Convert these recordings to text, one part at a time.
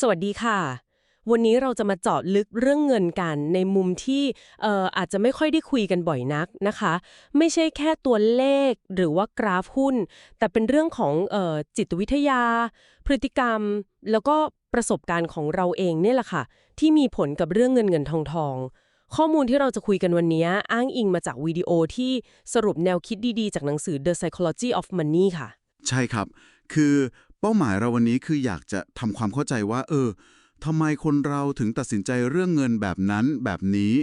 สวัสดีค่ะ วันนี้เราจะมาเจาะลึกเรื่องเงินกันในมุมที่เอ่ออาจจะไม่ค่อยได้คุยกันบ่อยนักนะคะ ไม่ใช่แค่ตัวเลขหรือว่ากราฟหุ้น แต่เป็นเรื่องของเอ่อจิตวิทยา พฤติกรรม แล้วก็ประสบการณ์ของเราเองเนี่ยแหละค่ะ ที่มีผลกับเรื่องเงินเงินทองทองข้อมูลที่เราจะคุยกันวันนี้อ้างอิงมาจากวิดีโอที่สรุปแนวคิดดีๆ จากหนังสือ The Psychology of Money ค่ะ ใช่ครับ คือ ป้าหมายเราวันนี้คืออยากจะทำความเข้าใจว่า เออทำไมคนเราถึงตัดสินใจเรื่องเงินแบบนั้นแบบนี้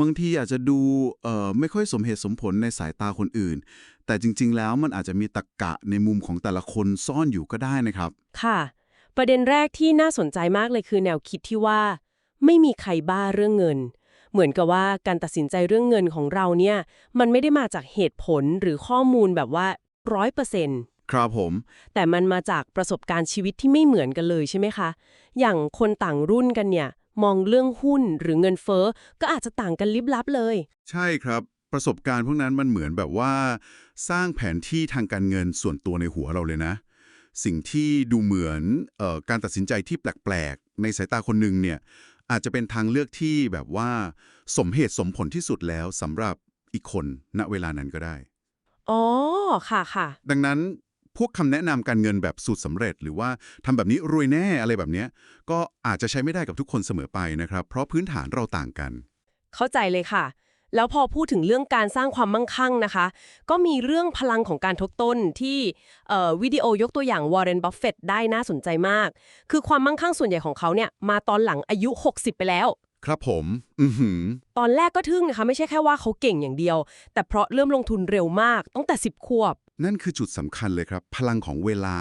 บางทีอาจจะดูเอ่อไม่ค่อยสมเหตุสมผลในสายตาคนอื่น แต่จริง ๆ แล้วมันอาจจะมีตรรกกะในมุมของแต่ละคนซ่อนอยู่ก็ได้นะครับ ค่ะ ประเด็นแรกที่น่าสนใจมากเลยคือแนวคิดที่ว่า ไม่มีใครบ้าเรื่องเงิน เหมือนกับว่าการตัดสินใจเรื่องเงินของเราเนี่ย มันไม่ได้มาจากเหตุผลหรือข้อมูลแบบว่าร้อยเปอร์เซ็นต์ ครับผม แต่มันมาจากประสบการณ์ชีวิตที่ไม่เหมือนกันเลยใช่ไหมคะ อย่างคนต่างรุ่นกันเนี่ย มองเรื่องหุ้นหรือเงินเฟ้อก็อาจจะต่างกันลิบลับเลย ใช่ครับ ประสบการณ์พวกนั้นมันเหมือนแบบว่า สร้างแผนที่ทางการเงินส่วนตัวในหัวเราเลยนะ สิ่งที่ดูเหมือนเอ่อการตัดสินใจที่แปลกๆ ในสายตาคนหนึ่งเนี่ยอาจจะเป็นทางเลือกที่แบบว่าสมเหตุสมผลที่สุดแล้วสำหรับอีกคนณเวลานั้นก็ได้ อ๋อ ค่ะค่ะ ดังนั้น พวกคำแนะนำการเงินแบบสูตรสำเร็จ หรือว่าทำแบบนี้รวยแน่อะไรแบบเนี้ยก็อาจจะใช้ไม่ได้กับทุกคนเสมอไปนะครับ เพราะพื้นฐานเราต่างกัน เข้าใจเลยค่ะ แล้วพอพูดถึงเรื่องการสร้างความมั่งคั่งนะคะ ก็มีเรื่องพลังของการทบต้นที่เอ่อวิดีโอยกตัวอย่างวอร์เรนบัฟเฟตได้น่าสนใจมาก คือความมั่งคั่งส่วนใหญ่ของเขาเนี่ยมาตอนหลังอายุ 60 ไปแล้วครับผม อือหือ ตอนแรกก็ทึ่งนะคะ ไม่ใช่แค่ว่าเขาเก่งอย่างเดียว แต่เพราะเริ่มลงทุนเร็วมากตั้งแต่ 10 ขวบ นั่นคือจุดสำคัญเลยครับ พลังของเวลา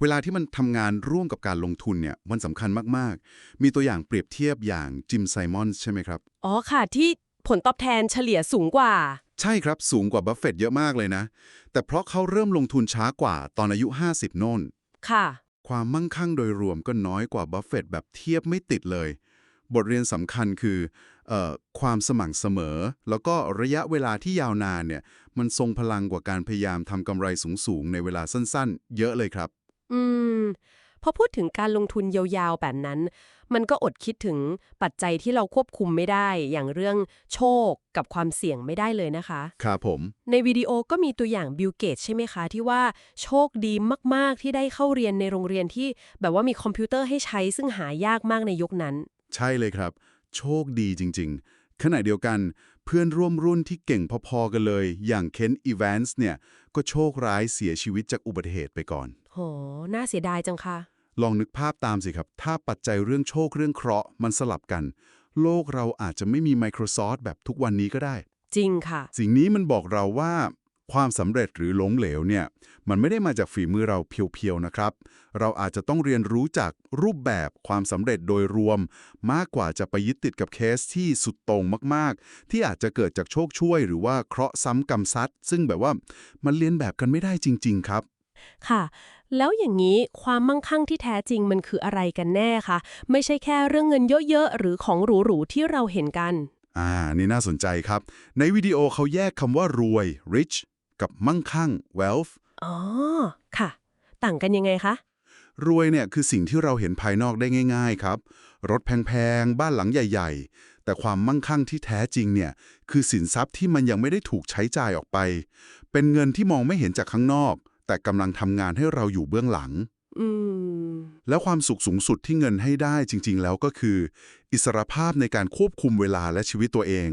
เวลาที่มันทำงานร่วมกับการลงทุนเนี่ยมันสำคัญมาก ๆ มีตัวอย่างเปรียบเทียบอย่างจิมไซมอนส์ใช่ไหมครับ อ๋อค่ะ ที่ผลตอบแทนเฉลี่ยสูงกว่า ใช่ครับสูงกว่าบัฟเฟตต์เยอะมากเลยนะ แต่เพราะเขาเริ่มลงทุนช้ากว่าตอนอายุ 50 โน่น ค่ะ ความมั่งคั่งโดยรวมก็น้อยกว่าบัฟเฟตต์แบบเทียบไม่ติดเลย บทเรียนสำคัญคือเออ ความสม่ำเสมอ แล้วก็ระยะเวลาที่ยาวนานเนี่ยมันทรงพลังกว่าการพยายามทำกำไรสูงๆ ในเวลาสั้นๆ เยอะเลยครับ อืมพอพูดถึงการลงทุนยาวๆ แบบนั้น มันก็อดคิดถึงปัจจัยที่เราควบคุมไม่ได้ อย่างเรื่องโชคกับความเสี่ยงไม่ได้เลยนะคะ ครับผม ในวิดีโอก็มีตัวอย่างบิลเกตใช่ไหมคะ ที่ว่าโชคดีมากๆที่ได้เข้าเรียนในโรงเรียนที่แบบว่ามีคอมพิวเตอร์ให้ใช้ซึ่งหายากมากในยุคนั้น ใช่เลยครับ โชคดีจริง ๆ ขณะเดียวกันเพื่อนร่วมรุ่นที่เก่งพอๆกันเลย อย่างเคนอีแวนส์เนี่ย ก็โชคร้ายเสียชีวิตจากอุบัติเหตุไปก่อน โห น่าเสียดายจังค่ะ ลองนึกภาพตามสิครับ ถ้าปัจจัยเรื่องโชคเรื่องเคราะห์มันสลับกัน โลกเราอาจจะไม่มี Microsoft แบบทุกวันนี้ก็ได้ จริงค่ะ สิ่งนี้มันบอกเราว่า ความสำเร็จหรือล้มเหลวเนี่ยมันไม่ได้มาจากฝีมือเราเพียวๆนะครับ เราอาจจะต้องเรียนรู้จากรูปแบบความสำเร็จโดยรวม มากกว่าจะไปยึดติดกับเคสที่สุดโต่งมากๆ ที่อาจจะเกิดจากโชคช่วย หรือว่าเคราะห์ซ้ำกรรมซัดซึ่งแบบว่ามันเรียนแบบกันไม่ได้จริง ๆ ครับ ค่ะ แล้วอย่างนี้ความมั่งคั่งที่แท้จริงมันคืออะไรกันแน่คะไม่ใช่แค่เรื่องเงินเยอะๆหรือของหรูๆที่เราเห็นกัน อ่า นี่น่าสนใจครับ ในวิดีโอเขาแยกคำว่ารวย rich กับมั่งคั่ง wealth อ๋อ ค่ะ ต่างกันยังไงคะ รวยเนี่ยคือสิ่งที่เราเห็นภายนอกได้ง่าย ๆครับ รถแพงๆ บ้านหลังใหญ่ ๆ แต่ความมั่งคั่งที่แท้จริงเนี่ย คือสินทรัพย์ที่มันยังไม่ได้ถูกใช้จ่ายออกไป เป็นเงินที่มองไม่เห็นจากข้างนอก แต่กำลังทำงานให้เราอยู่เบื้องหลัง อืม แล้วความสุขสูงสุดที่เงินให้ได้จริง ๆ แล้วก็คือ อิสรภาพในการควบคุมเวลาและชีวิตตัวเอง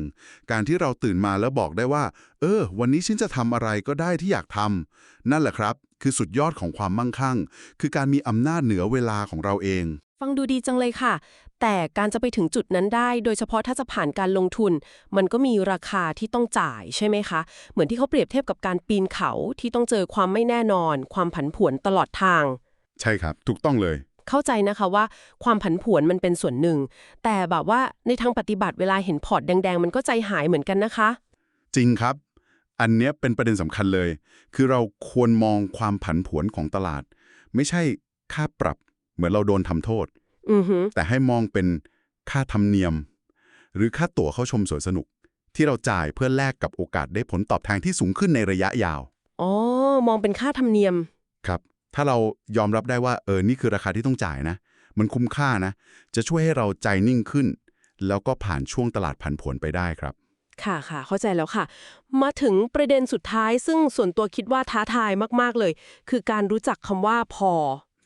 การที่เราตื่นมาแล้วบอกได้ว่า เออ วันนี้ฉันจะทำอะไรก็ได้ที่อยากทำนั่นแหละครับ คือสุดยอดของความมั่งคั่ง คือการมีอำนาจเหนือเวลาของเราเอง ฟังดูดีจังเลยค่ะ แต่การจะไปถึงจุดนั้นได้ โดยเฉพาะถ้าจะผ่านการลงทุน มันก็มีราคาที่ต้องจ่ายใช่ไหมคะ เหมือนที่เขาเปรียบเทียบกับการปีนเขาที่ต้องเจอความไม่แน่นอน ความผันผวนตลอดทาง ใช่ครับถูกต้องเลย เข้าใจนะคะว่าความผันผวนมันเป็นส่วนหนึ่ง แต่แบบว่าในทางปฏิบัติเวลาเห็นพอร์ตแดง ๆ มันก็ใจหายเหมือนกันนะคะ จริงครับ อันเนี้ยเป็นประเด็นสำคัญเลย คือเราควรมองความผันผวนของตลาด ไม่ใช่ค่าปรับเหมือนเราโดนทำโทษ อือหือแต่ให้มองเป็นค่าธรรมเนียม หรือค่าตั๋วเข้าชมสวนสนุก ที่เราจ่ายเพื่อแลกกับโอกาสได้ผลตอบแทนที่สูงขึ้นในระยะยาว อ๋อมองเป็นค่าธรรมเนียมครับ ถ้าเรายอมรับได้ว่าเออนี่คือราคาที่ต้องจ่ายนะ มันคุ้มค่านะ จะช่วยให้เราใจนิ่งขึ้น แล้วก็ผ่านช่วงตลาดผันผวนไปได้ครับ ค่ะค่ะ เข้าใจแล้วค่ะ มาถึงประเด็นสุดท้าย ซึ่งส่วนตัวคิดว่าท้าทายมากๆเลย คือการรู้จักคำว่าพอ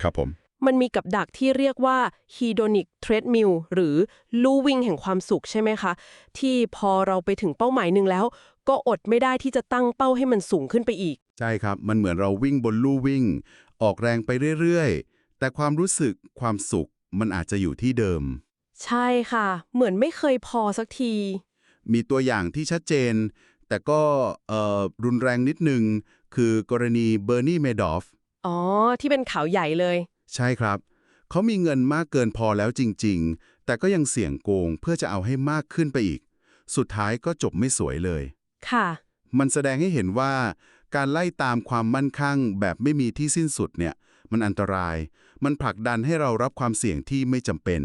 ครับผม มันมีกับดักที่เรียกว่า hedonic treadmill หรือลู่วิ่งแห่งความสุขใช่ไหมคะ ที่พอเราไปถึงเป้าหมายหนึ่งแล้ว ก็อดไม่ได้ที่จะตั้งเป้าให้มันสูงขึ้นไปอีก ใช่ครับ มันเหมือนเราวิ่งบนลู่วิ่ง ออกแรงไปเรื่อยๆ แต่ความรู้สึกความสุขมันอาจจะอยู่ที่เดิม ใช่ค่ะ เหมือนไม่เคยพอสักที มีตัวอย่างที่ชัดเจน แต่ก็เอ่อรุนแรงนิดนึง คือกรณีเบอร์นีเมดอฟอ๋อ ที่เป็นข่าวใหญ่เลย ใช่ครับ เขามีเงินมากเกินพอแล้วจริง ๆ แต่ก็ยังเสี่ยงโกงเพื่อจะเอาให้มากขึ้นไปอีก สุดท้ายก็จบไม่สวยเลย ค่ะ มันแสดงให้เห็นว่า การไล่ตามความมั่นคงแบบไม่มีที่สิ้นสุดเนี่ยมันอันตราย มันผลักดันให้เรารับความเสี่ยงที่ไม่จำเป็น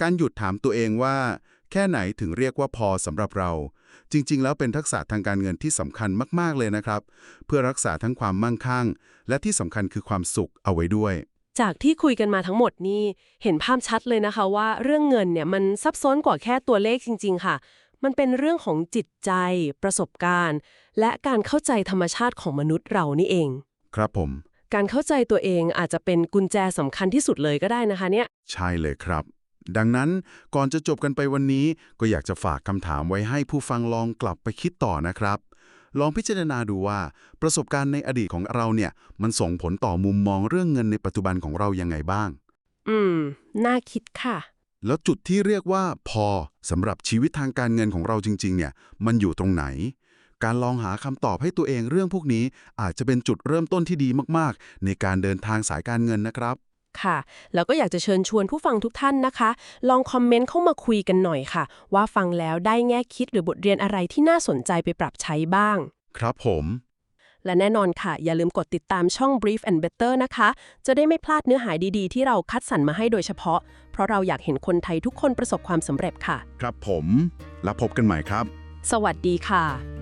การหยุดถามตัวเองว่า แค่ไหนถึงเรียกว่าพอสำหรับเรา จริง ๆ แล้วเป็นทักษะทางการเงินที่สำคัญมากๆเลยนะครับ เพื่อรักษาทั้งความมั่งคั่ง และที่สำคัญคือความสุขเอาไว้ด้วยจากที่คุยกันมาทั้งหมดนี่เห็นภาพชัดเลยนะคะว่าเรื่องเงินเนี่ยมันซับซ้อนกว่าแค่ตัวเลขจริง ๆ ค่ะ มันเป็นเรื่องของจิตใจ ประสบการณ์ และการเข้าใจธรรมชาติของมนุษย์เรานี่เอง ครับผม การเข้าใจตัวเองอาจจะเป็นกุญแจสำคัญที่สุดเลยก็ได้นะคะเนี่ย ใช่เลยครับ ดังนั้นก่อนจะจบกันไปวันนี้ ก็อยากจะฝากคำถามไว้ให้ผู้ฟังลองกลับไปคิดต่อนะครับ ลองพิจารณาดูว่าประสบการณ์ในอดีตของเราเนี่ย มันส่งผลต่อมุมมองเรื่องเงินในปัจจุบันของเรายังไงบ้าง อืม น่าคิดค่ะ แล้วจุดที่เรียกว่าพอสำหรับชีวิตทางการเงินของเราจริง ๆ เนี่ย มันอยู่ตรงไหน การลองหาคำตอบให้ตัวเองเรื่องพวกนี้ อาจจะเป็นจุดเริ่มต้นที่ดีมากๆ ในการเดินทางสายการเงินนะครับค่ะ แล้วก็อยากจะเชิญชวนผู้ฟังทุกท่านนะคะ ลองคอมเมนต์เข้ามาคุยกันหน่อยค่ะ ว่าฟังแล้วได้แง่คิดหรือบทเรียนอะไรที่น่าสนใจไปปรับใช้บ้าง ครับผม และแน่นอนค่ะ อย่าลืมกดติดตามช่อง Brief and Better นะคะ จะได้ไม่พลาดเนื้อหาดีๆ ที่เราคัดสรรมาให้โดยเฉพาะ เพราะเราอยากเห็นคนไทยทุกคนประสบความสำเร็จค่ะ ครับผม แล้วพบกันใหม่ครับ สวัสดีค่ะ